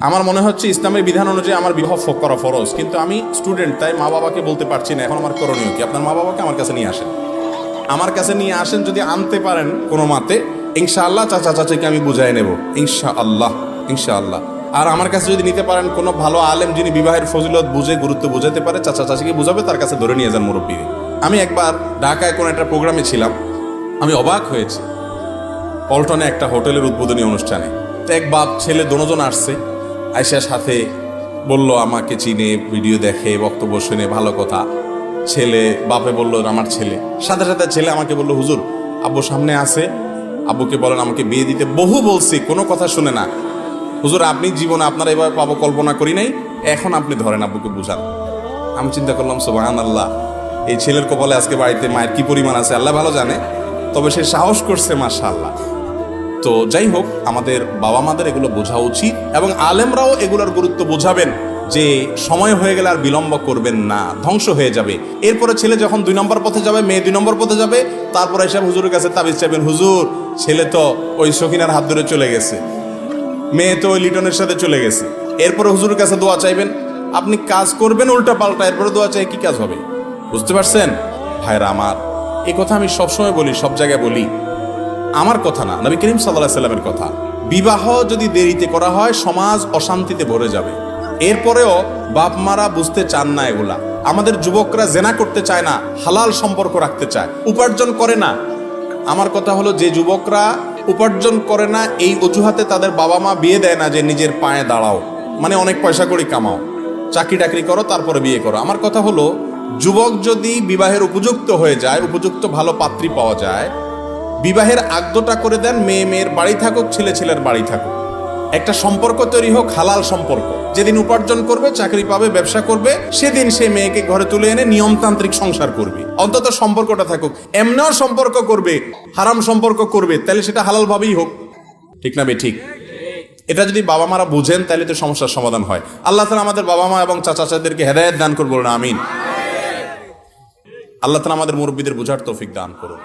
আমার মনে হচ্ছে ইসলামের বিধান অনুযায়ী আমার বিবাহ করা ফরজ। কিন্তু আমি স্টুডেন্ট, তাই মা বাবাকে বলতে পারছি না। এখন আমার করণীয় কি? আপনার মা বাবাকে আমার কাছে নিয়ে আসেন। আমার কাছে নিয়ে আসেন যদি আনতে পারেন কোনো মাতে, ইনশাআল্লাহ চাচা চাচিকে আমি বুঝাই নেব। ইনশা আল্লাহ ইনশা আল্লাহ আর আমার কাছে যদি নিতে পারেন কোনো ভালো আলেম যিনি বিবাহের ফজিলত বুঝে, গুরুত্ব বুঝাতে পারে, চাচা চাচিকে বুঝাবে, তার কাছে ধরে নিয়ে যান মুরব্বী আমি একবার ঢাকায় কোনো একটা প্রোগ্রামে ছিলাম। আমি অবাক হয়েছি। পল্টনে একটা হোটেলের উদ্বোধনী অনুষ্ঠানে। এক বাপ, ছেলে, দোনোজন আসছে। আয়সার সাথে বলল, আমাকে চিনে, ভিডিও দেখে, বক্তব্য শুনে, ভালো কথা। ছেলে, বাপে বলল, আমার ছেলে। সাথে সাথে ছেলে আমাকে বলল, হুজুর, আব্বু সামনে আছে। আব্বুকে বলেন, আমাকে বিয়ে দিতে। বহু বলছি, কোনো কথা শুনে না। হুজুর, আপনি জীবনে আপনার এবার পাবো কল্পনা করি নাই? এখন আপনি ধরেন আব্বুকে বুঝান। আমি চিন্তা করলাম সোবাহান আল্লাহ এই ছেলের কপালে আজকে বাড়িতে মায়ের কি পরিমাণ আছে, আল্লাহ ভালো জানে। তবে সে সাহস করছে মাশা আল্লাহ তো যাই হোক, আমাদের বাবা মাদের এগুলো বোঝা উচিত এবং আলেমরাও এগুলোর গুরুত্ব বোঝাবেন যে সময় হয়ে গেলে আর বিলম্ব করবেন না, ধ্বংস হয়ে যাবে। এরপরে ছেলে যখন দুই নম্বর পথে যাবে, মেয়ে দুই নম্বর পথে যাবে, তারপরে এসে হুজুরের কাছে তাবিজ চাইবেন, হুজুর, ছেলে তো ওই সখিনার হাত ধরে চলে গেছে। মেয়ে তো ওই লিটনের সাথে চলে গেছে। এরপরে হুজুরের কাছে দোয়া চাইবেন, আপনি কাজ করবেন উল্টা পাল্টা এরপরে দোয়া চাই কি কাজ হবে? বুঝতে পারছেন? ভাইরা আমার এই কথা আমি সবসময় বলি, সব জায়গায় বলি। আমার কথা না, নবী করিম সাল্লাহ সাল্লামের কথা। বিবাহ যদি দেরিতে করা হয়, সমাজ অশান্তিতে ভরে যাবে। এরপরেও বাপ মারা বুঝতে চান না এগুলা। আমাদের যুবকরা জেনা করতে চায় না, হালাল সম্পর্ক রাখতে চায়। উপার্জন করে না। আমার কথা হলো, যে যুবকরা উপার্জন করে না, এই অজুহাতে তাদের বাবা মা বিয়ে দেয় না যে নিজের পায়ে দাঁড়াও। মানে অনেক পয়সা করে কামাও। চাকরি টাকরি করো, তারপরে বিয়ে করো। আমার কথা হলো, যুবক যদি বিবাহের উপযুক্ত হয়ে যায়, উপযুক্ত ভালো পাত্রী পাওয়া যায় বিবাহের আগদটা করে দেন মেয়ে মেয়ের বাড়ি থাকুক, ছেলে ছেলের বাড়ি থাকুক। একটা সম্পর্ক তৈরি হোক, হালাল সম্পর্ক। যেদিন উপার্জন করবে, চাকরি পাবে, ব্যবসা করবে, সেদিন সে মেয়েকে ঘরে তুলে এনে নিয়মতান্ত্রিক সংসার করবে। অন্তত সম্পর্কটা থাকুক। এমনিও সম্পর্ক করবে, হারাম সম্পর্ক করবে, তাহলে সেটা হালাল ভাবেই হোক। ঠিক না বে, ঠিক? এটা যদি বাবা মারা বুঝেন, তাহলে তো সমস্যার সমাধান হয়। আল্লাহ তালা আমাদের বাবা মা এবং চাচা চাচাদেরকে হেদায়ত দান করব না আমিন। আল্লাহ তালা আমাদের মুরব্বীদের বুঝার তৌফিক দান করুন